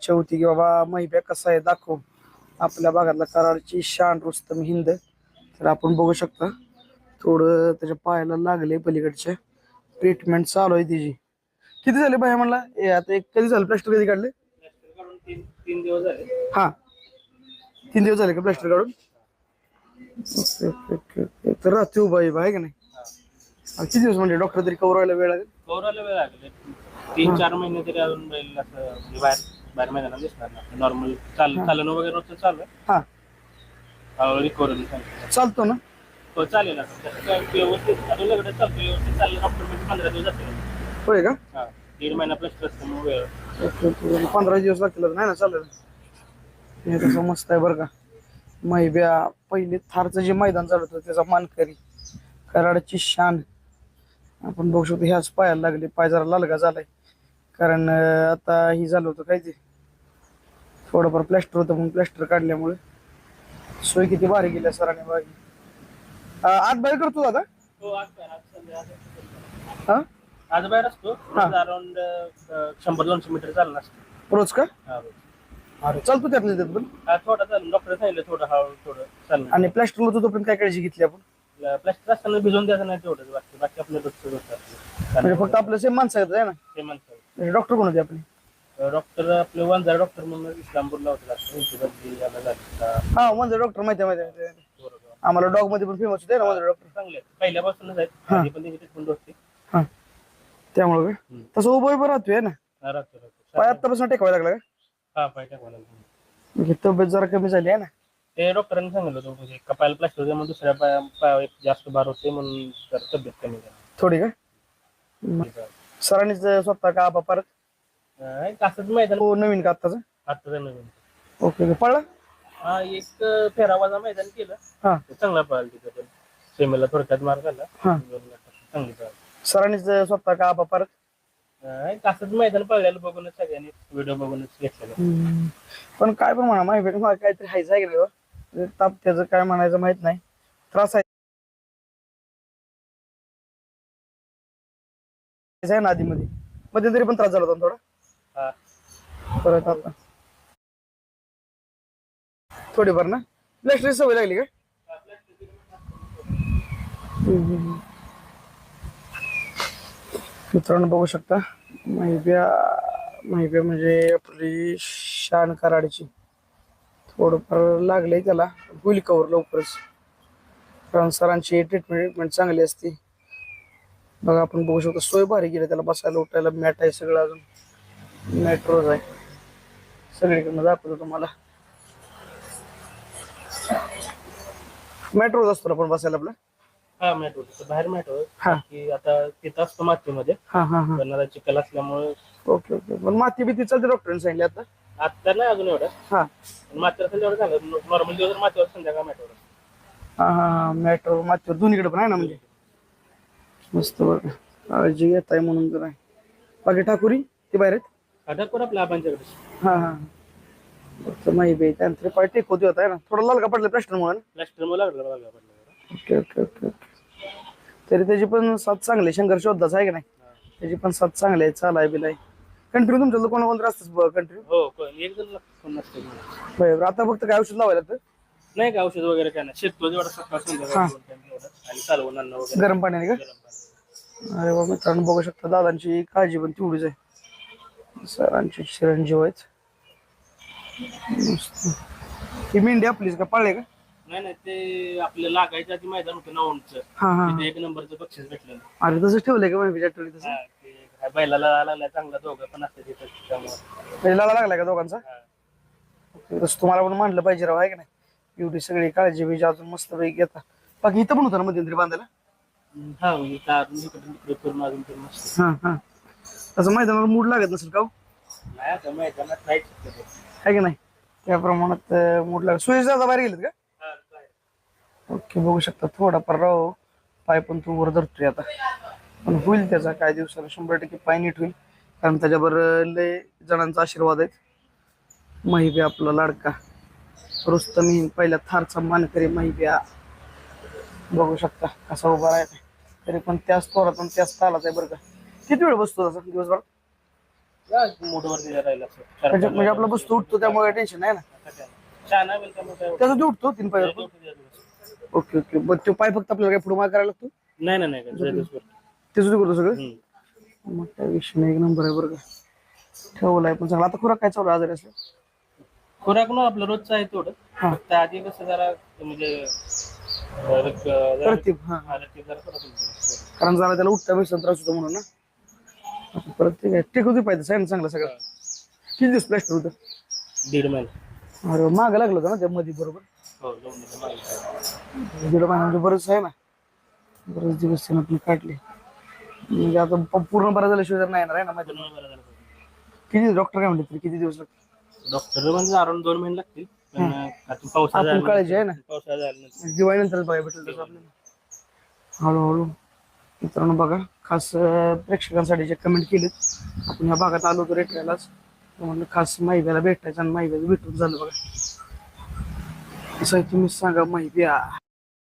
इच्छा होती की बाबा महिब्या कसा आहे दाखव. आपल्या भागातला कराडची शान रुस्तम हिंद. तर आपण बघू शकता थोडं त्याच्या पायाला लागले पलीकडच्या. ट्रीटमेंट चालू आहे तिची. किती झाले बाया म्हणला? ए आता एक कधी झालं? प्लास्टर कधी काढले? तीन दिवस झाले हा. तीन दिवस झाले का प्लास्टर काढून? Okay, okay, okay, okay. तर रात्री उभा आहे बा, आहे का नाही? हा, किती दिवस म्हणजे? डॉक्टर तरी कवर व्हायला वेळ लागेल? कवराला वेळ लागले. तीन चार महिने तरी अजून बैल असं म्हणजे बाहेर. बाहेर मैदानात दिसणार ना नॉर्मल चाल वगैरे रोजचं चालू आहे. हा. हळूहळू चालतो ना. हो चालेल आता. तसं काय व्यवस्थित अजून लगेच चालतो व्यवस्थित चाललं डॉक्टर म्हणजे पंधरा दिवस होय का? हा दीड महिना प्लस वेळ. ओके. पंधरा दिवस लागतील नाही ना? चालेल. हे तसं मस्त आहे बरं का. मैब्या पहिले थारचं जे मैदान झालं होतं त्याचा मानकरी. कराडाची शान. आपण बघू शकतो ह्याच पायाला लागले. पाय जरा लालगा झालाय. कारण आता ही झालं होतं काय ते? थोडंफार प्लॅस्टर होतं म्हणून प्लॅस्टर काढल्यामुळे. सोय किती भारी गेल्या सरांनी बागी आत बाहेर करतो दादा. हो आज आज हा? आज बाहेर असतो. अराउंड शंभर दोनशे मीटर चालला असतो रोज का? हा. अरे चालतो त्यातलं त्यात पण. हा थोडा चालू डॉक्टर सांगितलं थोडं हळू थोडं चाललं आणि प्लॅस्टर होतो तोपर्यंत काय काळजी घेतली आपण? प्लास्टिक असताना भिजवून द्यायचं नाही तेवढंच बाकी बाकी आपलं रोजचं म्हणजे फक्त आपलं सेम माणसं आहे ना? ते म्हणतात म्हणजे डॉक्टर कोण होते आपले डॉक्टर आपले वंजार डॉक्टर म्हणून इस्लामपूरला होते झाली का हा म्हणजे डॉक्टर माहिती आहे, माहिती आहे, माहिती आहे. बरोबर. आम्हाला डॉगमध्ये पण फेमस होते ना म्हणजे डॉक्टर चांगले आहेत. पहिल्यापासूनच आहेत आधी पण त्यांची ट्रीटमेंट होती हा त्यामुळे? हम्म. तसं उभं उभं राहतोय ना हा, राहतो, राहतो. पाय आत्तापासून टेकवायला लागला का हा पाय टाकवायला लागला. म्हणजे तब्येत जरा कमी झाली आहे ना ते डॉक्टरांनी सांगितलं होतं म्हणजे कपायला प्लास्टर होते म्हणून दुसऱ्या पाया पायावर जास्त भार होते म्हणून तब्येत कमी थोडी का झाली सरांनीच स्वतः का आपा परत? नाही, मैदान. हो नवीन का आत्ताच? आता नवीन. ओके पळला? हा एक फेरावाजा मैदान केलं. हा. ते चांगला पळाला तिथं पण. सेमीला थोडक्यात हा. दोन लाखात चांगली पळाली. सरांनीच स्वतः का आपा परत? नाही, असंच मैदान पळलेलं बघूनच सगळ्यांनी व्हिडिओ बघूनच घेतलेलं. पण काय पण म्हणा माहिती मला काहीतरी हायचं आहे नाही हो? ताप त्याचं काय म्हणायचं माहीत नाही. त्रास आहे. ना आधी मध्ये मध्यंतरी पण त्रास झाला होता थोडा? हा. परत आता. थोडीफार ना? प्लॅस्टर सवय लागली का. मित्रांनो बघू शकता माहिब्या माहिब्या म्हणजे आपली शान कराडची. थोडंफार लागलंय त्याला. होईल कवर लवकरच. कारण सरांची ट्रीटमेंट ट्रीटमेंट चांगली असते. बघा आपण बघू शकतो सोय भारी गेली त्याला बसायला उठायला मॅट आहे सगळं अजून. मेट्रोज आहे. सगळीकडनं दाखवतो तुम्हाला. मेट्रोज असतो ना पण बसायला आपलं? हा मॅट होतं बाहेर मॅट होत हा. की आता तिथं असतो मातीमध्ये. हा हा हा. आता चिखल असल्यामुळे ओके ओके. पण माती बिती चालते डॉक्टरांनी सांगितले आता? आता नाही अजून एवढं. हा. पण मात्र एवढं झालं. नॉर्मल दिवस मातीवर संध्याकाळ मॅटवर हा हा हा. मेट्रो मातीवर. दोन्हीकडे पण आहे ना म्हणजे? मस्त बघा. काळजी घेत आहे म्हणून तर आहे बाकी ठाकुरी ते बाहेर आहेत? अटक कर आपल्या आबांच्याकडे? हा हा. फक्त माहिती आहे त्यानंतर पाय टेकवती होता आहे ना? थोडा लाल का पडला प्लॅस्टर म्हणून. प्लॅस्टर मला लागलं बघा पडलं. Okay okay okay okay. तरी त्याची पण साथ चांगली शंकर शोधाच आहे की नाही? त्याची पण साथ चांगली आहे चालाय बिलाय. कंटिन्यू तुमच्या कोणा कोणतरी असतंच कंटिन्यू हो कोण- एक जण कोण नसतं आता फक्त काय औषध लावायला लागतं? नाही का औषध वगैरे काय नाही. शेततो जेवढा सकाळ संध्याकाळ दोन time आणि वगैरे. गरम पाण्याने का? गरम पाणी. अरे बाबा मित्रांनो बघू शकता दादांची काळजी पण तेवढीच आहे. सरांची चिरंजीव आहेत. मस्त. ही मेंढी आपलीच का? पाळले का? नाही नाही ते आपलं लागायचं आधी मैदान होतं हा हा तिथे एक नंबरचं बक्षीस भेटलं अरे तसंच ठेवलंय का माहिती आठवडी तसं? हा, ते काय बैलाला लागला चांगला दोघं पण असते तिथं त्यामुळे. लाला लागलाय का दोघांचा? तसं तुम्हाला पण मांडलं पाहिजे राव आहे का नाही? एवढी सगळी काळजी बिजी अजून मस्त पैकी घेता. बाकी इथं पण होतं ना मध्यंतरी बांधायला? हा म्हणजे तारून इकडे तिकडे करून अजून पण मस्त हा हा. तसं मैदानावर मूड लागत नसेल का हो? नाही आता मैदानात. आहे की नाही? त्या प्रमाणात मूड लागत. सुयश दादा बाहेर गेलेत का? हा, काय. ओके बघू शकता. थोडाफार राव पाय पण तू वर धरतोय आता. पण होईल त्याचा काय दिवसाला शंभर टक्के पाय नीट होईल. कारण त्याच्यावर लय जणांचा आशीर्वाद आहेत. महिब्या आपला लाडका. रुस्तम हिंद पहिल्या थारचा मानकरी महिब्या बघू शकता कसा उभा राहिला तरी पण त्याच थोरातून त्याच तालाच आहे बरं का. किती वेळ बसतो तसा दिवसभर? असं. म्हणजे म्हणजे आपला बसतो उठतो त्यामुळे टेन्शन नाही ना? त्याचा तो उठतो तीन पाय ओके ओके. मग तो पाय फक्त आपल्याला काय पुढे माग करायला लागतो? नाही नाही नाही करतो. ते सुद्धा करतो सगळं. मग त्या विषय एक नंबर आहे बरं का. ठेवलाय पण चांगला आता खुराक काय चालू आजारी असलं खुराक न आपलं रोजचं आहे तेवढं. फक्त आधी कसं जरा म्हणजे हा. कारण जरा त्याला उठता बेसन त्रास होतो म्हणून ना. परत ते काय टेक होती पाहिजे साईन चांगलं सगळं. किती दिवस प्लॅस्टर होतं दीड महिना. अरे मागं लागलं होतं ना त्या मध्ये बरोबर? हो. दीड महिना म्हणजे बरंच आहे ना. बरेच दिवस त्यानं आपले काढले. म्हणजे आता पूर्ण बरं झाल्याशिवाय नाही येणार आहे ना झालं. किती डॉक्टर काय म्हणले तरी किती दिवस लागतील? डॉक्टर म्हणजे अराउंड दोन महिने लागतील. पण आता पावसाळा आपण काळजी आहे ना? पावसाळा झाल्यानंतर दिवाळीनंतरच बघायला भेटेल तसं आपल्याला. हळूहळू मित्रांनो बघा खास अं, प्रेक्षकांसाठी जे कमेंट केलेत आपण या भागात आलो होतो रेटऱ्यालाच म्हणलं खास माहितीला भेटायचं आणि माहिती भेटून झालं बघा. असं तुम्ही सांगा माहिती